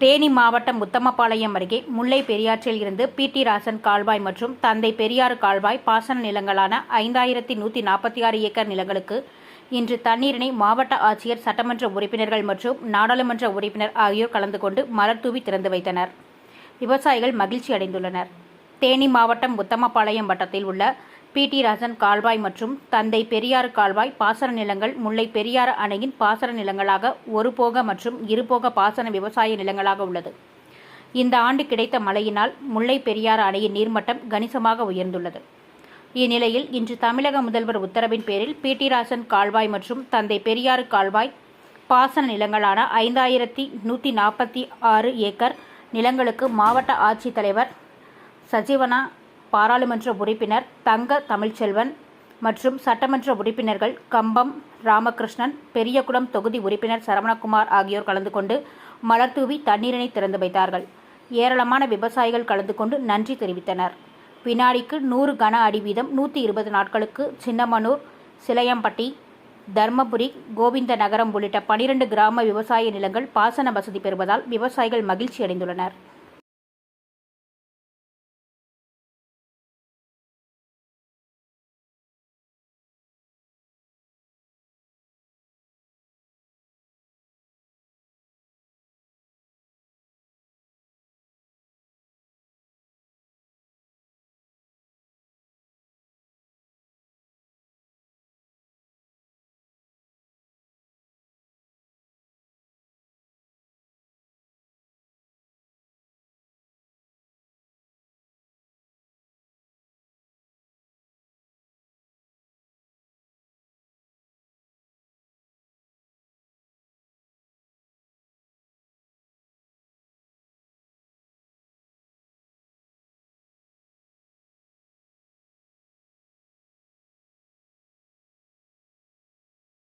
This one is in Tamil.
தேனி மாவட்டம் உத்தமபாளையம் அருகே முல்லை பெரியாற்றில் இருந்து பிடி ராசன் கால்வாய் மற்றும் தந்தை பெரியாறு கால்வாய் பாசன நிலங்களான ஐந்தாயிரத்தி நூற்றி நாற்பத்தி ஆறு ஏக்கர் நிலங்களுக்கு இன்று தண்ணீரினை மாவட்ட ஆட்சியர் சட்டமன்ற உறுப்பினர்கள் மற்றும் நாடாளுமன்ற உறுப்பினர் ஆகியோர் கலந்து கொண்டு மலர் தூவி திறந்து வைத்தனர். விவசாயிகள் மகிழ்ச்சி அடைந்துள்ளனர் தேனி மாவட்டம் உத்தமபாளையம் வட்டத்தில் உள்ள பிடி ராசன் கால்வாய் மற்றும் தந்தை பெரியாறு கால்வாய் பாசன நிலங்கள் முல்லை பெரியாறு அணையின் பாசன நிலங்களாக ஒரு போக மற்றும் இருபோக பாசன விவசாய நிலங்களாக உள்ளது. இந்த ஆண்டு கிடைத்த மழையினால் முல்லை பெரியாறு அணையின் நீர்மட்டம் கணிசமாக உயர்ந்துள்ளது. இந்நிலையில் இன்று தமிழக முதல்வர் உத்தரவின் பேரில் பிடி ராசன் கால்வாய் மற்றும் தந்தை பெரியாறு கால்வாய் பாசன நிலங்களான ஐந்தாயிரத்தி நூற்றி நாற்பத்தி ஆறு ஏக்கர் நிலங்களுக்கு மாவட்ட ஆட்சித்தலைவர் சஜீவனா பாராளுமன்ற உறுப்பினர் தங்க தமிழ்ச்செல்வன் மற்றும் சட்டமன்ற உறுப்பினர்கள் கம்பம் ராமகிருஷ்ணன் பெரியகுளம் தொகுதி உறுப்பினர் சரவணகுமார் ஆகியோர் கலந்து கொண்டு மலர்தூவி தண்ணீரினை திறந்து வைத்தார்கள். ஏராளமான விவசாயிகள் கலந்து கொண்டு நன்றி தெரிவித்தனர். வினாடிக்கு நூறு கன அடி வீதம் நூற்றி இருபது நாட்களுக்கு சின்னமனூர் சிலையம்பட்டி தர்மபுரி கோவிந்த நகரம் உள்ளிட்ட பனிரெண்டு கிராம விவசாய நிலங்கள் பாசன வசதி பெறுவதால் விவசாயிகள் மகிழ்ச்சி அடைந்துள்ளனர்